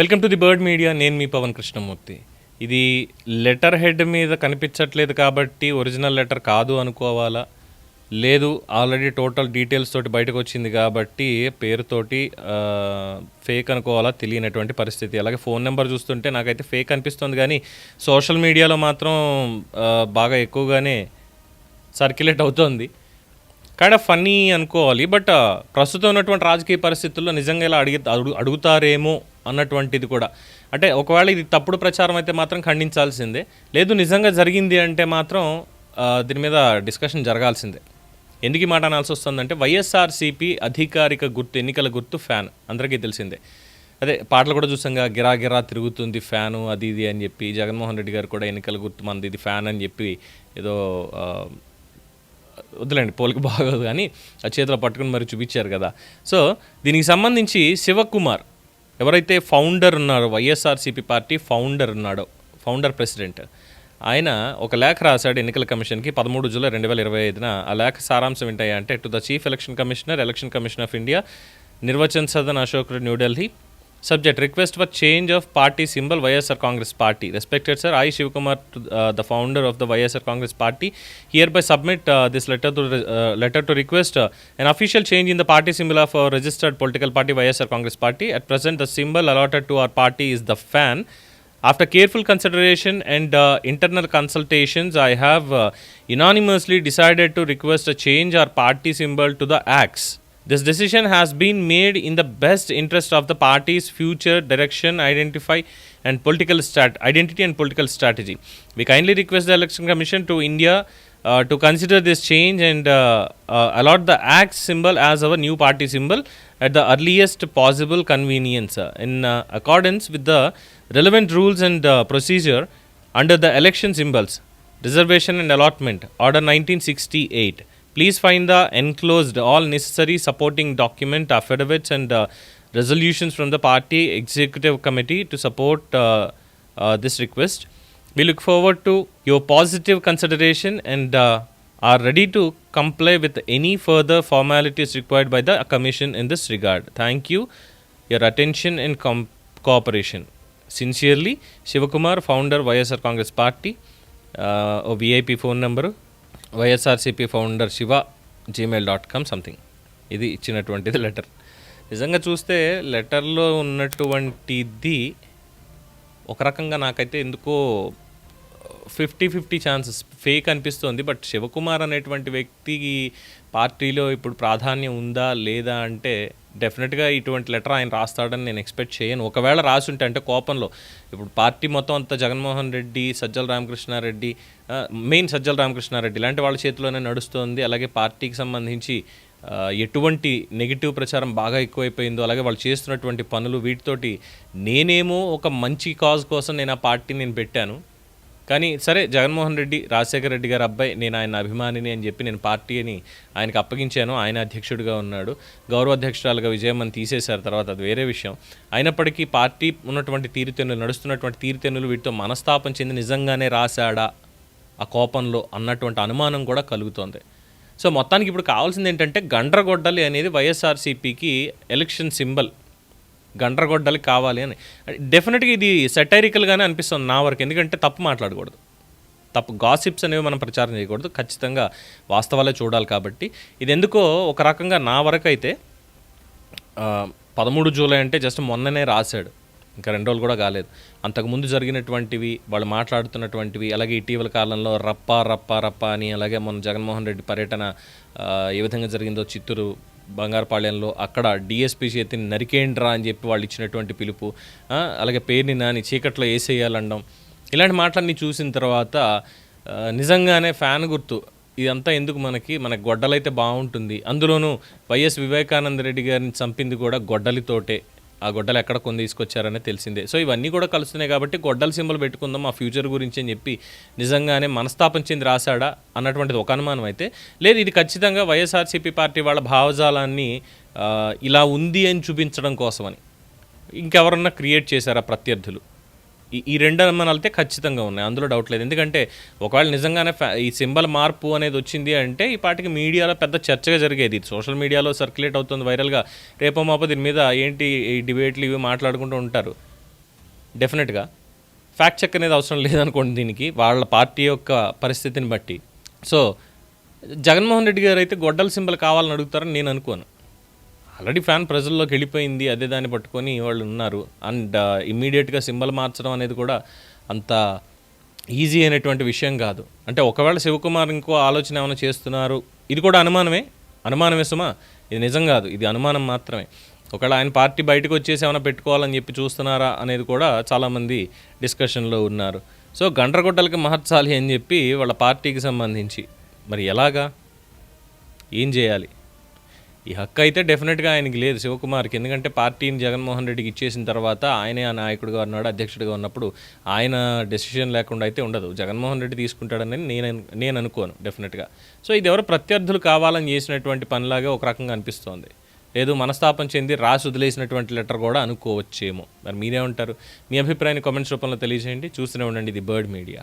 Welcome to the bird media. నేను మీ పవన్ కృష్ణమూర్తి. ఇది లెటర్ హెడ్ మీద కనిపించట్లేదు కాబట్టి ఒరిజినల్ లెటర్ కాదు అనుకోవాలా? లేదు ఆల్రెడీ టోటల్ డీటెయిల్స్ తోటి బయటకు వచ్చింది కాబట్టి పేరుతోటి ఫేక్ అనుకోవాలా తెలియనటువంటి పరిస్థితి. అలాగే ఫోన్ నెంబర్ చూస్తుంటే నాకైతే ఫేక్ అనిపిస్తుంది కానీ సోషల్ మీడియాలో మాత్రం బాగా ఎక్కువగానే సర్క్యులేట్ అవుతోంది. కైండ్ ఆఫ్ ఫన్నీ అనుకోవాలి బట్ ప్రస్తుతం ఉన్నటువంటి రాజకీయ పరిస్థితుల్లో నిజంగా ఇలా అడిగి అడుగు అడుగుతారేమో అన్నటువంటిది కూడా. అంటే ఒకవేళ ఇది తప్పుడు ప్రచారం అయితే మాత్రం ఖండించాల్సిందే. లేదు నిజంగా జరిగింది అంటే మాత్రం దీని మీద డిస్కషన్ జరగాల్సిందే. ఎందుకు ఈ మాట అనాల్సి వస్తుందంటే వైఎస్ఆర్సీపీ అధికారిక గుర్తు ఎన్నికల గుర్తు ఫ్యాన్. అందరికీ తెలిసిందే. అదే పాటలు కూడా చూసాంగా గిరా గిరా తిరుగుతుంది ఫ్యాను అది ఇది అని చెప్పి జగన్మోహన్ రెడ్డి గారు కూడా ఎన్నికల గుర్తు మనది ఇది ఫ్యాన్ అని చెప్పి ఏదో వద్దులేండి పోలికి బాగోదు కానీ ఆ చేతిలో పట్టుకుని మరి చూపించారు కదా. సో దీనికి సంబంధించి శివకుమార్ ఎవరైతే ఫౌండర్ ఉన్నారో వైఎస్ఆర్సీపీ పార్టీ ఫౌండర్ ఉన్నాడో ఫౌండర్ ప్రెసిడెంట్ ఆయన ఒక లేఖ రాశాడు ఎన్నికల కమిషన్కి పదమూడు జూలై రెండు వేల ఇరవై ఐదున. ఆ లేఖ సారాంశం ఏంటంటే to the chief election commissioner election commission of India Nirvachan Sadan Ashok New Delhi Subject request for change of party symbol YSR Congress Party. Respected sir, I Shivkumar, to, uh, the founder of the YSR Congress Party, hereby submit uh, this letter to uh, letter to request uh, an official change in the party symbol of our registered political party YSR Congress Party. At present, the symbol allotted to our party is the fan. After careful consideration and uh, internal consultations, I have uh, unanimously decided to request a change our party symbol to the axe. This decision has been made in the best interest of the party's future direction, identify and political strat- identity and political strategy. We kindly request the Election Commission to India uh, to consider this change and uh, uh, allot the axe symbol as our new party symbol at the earliest possible convenience uh, in uh, accordance with the relevant rules and uh, procedure under the election symbols reservation and allotment order 1968 please find the enclosed all necessary supporting document affidavits and uh, resolutions from the party executive committee to support uh, uh, this request. We look forward to your positive consideration and uh, are ready to comply with any further formalities required by the commission in this regard. Thank you. Your attention and com- cooperation. Sincerely shivakumar founder ysr congress party uh, vip phone number YSRCP founder Shiva Gmail dot com something ఇది ఇచ్చినటువంటిది letter. నిజంగా చూస్తే లెటర్లో ఉన్నటువంటిది ఒక రకంగా నాకైతే ఎందుకో ఫిఫ్టీ ఫిఫ్టీ ఛాన్సెస్ ఫేక్ అనిపిస్తుంది. బట్ శివకుమార్ అనేటువంటి వ్యక్తికి పార్టీలో ఇప్పుడు ప్రాధాన్యం ఉందా లేదా అంటే డెఫినెట్గా ఇటువంటి లెటర్ ఆయన రాస్తాడని నేను ఎక్స్పెక్ట్ చేయను. ఒకవేళ రాసుంటే అంటే కోపంలో. ఇప్పుడు పార్టీ మొత్తం అంతా జగన్మోహన్ రెడ్డి సజ్జల రామకృష్ణారెడ్డి మెయిన్ సజ్జల రామకృష్ణారెడ్డి ఇలాంటి వాళ్ళ చేతిలోనే నడుస్తుంది. అలాగే పార్టీకి సంబంధించి ఎటువంటి నెగిటివ్ ప్రచారం బాగా ఎక్కువైపోయిందో అలాగే వాళ్ళు చేస్తున్నటువంటి పనులు వీటితోటి నేనేమో ఒక మంచి కాజ్ కోసం నేను ఆ పార్టీని నేను పెట్టాను. కానీ సరే జగన్మోహన్ రెడ్డి రాజశేఖర రెడ్డి గారి అబ్బాయి నేను ఆయన అభిమానిని అని చెప్పి నేను పార్టీని ఆయనకు అప్పగించాను ఆయన అధ్యక్షుడిగా ఉన్నాడు. గౌరవ అధ్యక్షురాలుగా విజయమ్మని తీసేశారు తర్వాత అది వేరే విషయం. అయినప్పటికీ పార్టీ ఉన్నటువంటి తీరుతెన్నులు నడుస్తున్నటువంటి తీరుతెన్నులు వీటితో మనస్తాపం చెంది నిజంగానే రాశాడా? ఆ కోపంలో అన్నటువంటి అనుమానం కూడా కలుగుతోంది. సో మొత్తానికి ఇప్పుడు కావాల్సింది ఏంటంటే గండ్రగొడ్డలి అనేది వైఎస్ఆర్సీపీకి ఎలక్షన్ సింబల్. గండ్రగొడ్డలు కావాలి అని. డెఫినెట్గా ఇది సెటైరికల్గానే అనిపిస్తుంది నా వరకు. ఎందుకంటే తప్పు మాట్లాడకూడదు. తప్పు గాసిప్స్ అనేవి మనం ప్రచారం చేయకూడదు. ఖచ్చితంగా వాస్తవాలే చూడాలి కాబట్టి. ఇది ఎందుకో ఒక రకంగా నా వరకు అయితే పదమూడు జూలై అంటే జస్ట్ మొన్ననే రాశాడు. ఇంకా రెండు రోజులు కూడా కాలేదు. అంతకుముందు జరిగినటువంటివి వాళ్ళు మాట్లాడుతున్నటువంటివి అలాగే ఇటీవల కాలంలో రప్ప రప్ప రప్ప అని అలాగే మన జగన్మోహన్ రెడ్డి పర్యటన ఏ విధంగా జరిగిందో చిత్తూరు బంగారపాళ్యంలో అక్కడ డిఎస్పీ చేతిని నరికేండ్రా అని చెప్పి వాళ్ళు ఇచ్చినటువంటి పిలుపు. అలాగే పేరుని నాని చీకట్లో వేసేయాలండం ఇలాంటి మాటలన్నీ చూసిన తర్వాత నిజంగానే ఫ్యాన్ గుర్తు. ఇదంతా ఎందుకు మనకి? మన గొడ్డలైతే బాగుంటుంది. అందులోనూ వైఎస్ వివేకానంద రెడ్డి గారిని చంపింది కూడా గొడ్డలితోటే. ఆ గొడ్డలు ఎక్కడ కొని తీసుకొచ్చారనే తెలిసిందే. సో ఇవన్నీ కూడా కలుస్తున్నాయి కాబట్టి గొడ్డల సింబల్ పెట్టుకుందాం ఆ ఫ్యూచర్ గురించి అని చెప్పి నిజంగానే మనస్తాపం చెంది రాశాడా అన్నటువంటిది ఒక అనుమానం అయితే. లేదు ఇది ఖచ్చితంగా వైఎస్ఆర్సీపీ పార్టీ వాళ్ళ భావజాలాన్ని ఇలా ఉంది అని చూపించడం కోసమని. ఇంకెవరన్నా క్రియేట్ చేశారా ప్రత్యర్థులు? ఈ రెండు అనుమానాలు అయితే ఖచ్చితంగా ఉన్నాయి. అందులో డౌట్ లేదు. ఎందుకంటే ఒకవేళ నిజంగానే ఫ్యా- ఈ సింబల్ మార్పు అనేది వచ్చింది అంటే ఈ పాటికి మీడియాలో పెద్ద చర్చగా జరిగేది. సోషల్ మీడియాలో సర్క్యులేట్ అవుతుంది వైరల్గా. రేపో మాపో దీని మీద ఏంటి ఈ డిబేట్లు ఇవి మాట్లాడుకుంటూ ఉంటారు? డెఫినెట్గా ఫ్యాక్ట్ చెక్ అనేది అవసరం లేదనుకోండి దీనికి. వాళ్ళ పార్టీ యొక్క పరిస్థితిని బట్టి. సో జగన్మోహన్ రెడ్డి గారు అయితే గొడ్డల సింబల్ కావాలని అడుగుతారని నేను అనుకోను. ఆల్రెడీ ఫ్యాన్ ప్రజల్లోకి వెళ్ళిపోయింది అదే దాన్ని పట్టుకొని వాళ్ళు ఉన్నారు. అండ్ ఇమ్మీడియట్గా సింబల్ మార్చడం అనేది కూడా అంత ఈజీ అయినటువంటి విషయం కాదు. అంటే ఒకవేళ శివకుమార్ ఇంకో ఆలోచన ఏమైనా చేస్తున్నారు ఇది కూడా అనుమానమే. అనుమానమే సుమా ఇది నిజం కాదు ఇది అనుమానం మాత్రమే. ఒకవేళ ఆయన పార్టీ బయటకు వచ్చేసి ఏమైనా పెట్టుకోవాలని చెప్పి చూస్తున్నారా అనేది కూడా చాలామంది డిస్కషన్లో ఉన్నారు. సో గండ్రగొడ్డలకి మహత్సాలి అని చెప్పి వాళ్ళ పార్టీకి సంబంధించి మరి ఎలాగా? ఏం చేయాలి? ఈ హక్కు అయితే డెఫినెట్గా ఆయనకి లేదు శివకుమార్కి. ఎందుకంటే పార్టీని జగన్మోహన్ రెడ్డికి ఇచ్చేసిన తర్వాత ఆయనే ఆ నాయకుడిగా ఉన్నాడు అధ్యక్షుడిగా ఉన్నప్పుడు ఆయన డెసిషన్ లేకుండా అయితే ఉండదు. జగన్మోహన్ రెడ్డి తీసుకుంటాడని నేను నేను అనుకోను డెఫినెట్గా సో ఇది ఎవరు ప్రత్యర్థులు కావాలని చేసినటువంటి పనిలాగే ఒక రకంగా అనిపిస్తోంది. లేదు మనస్తాపం చెంది రాసి వదిలేసినటువంటి లెటర్ కూడా అనుకోవచ్చేమో. మరి మీరేమంటారు? మీ అభిప్రాయాన్ని కామెంట్స్ రూపంలో తెలియజేయండి. చూస్తూనే ఉండండి ఇది బర్డ్ మీడియా.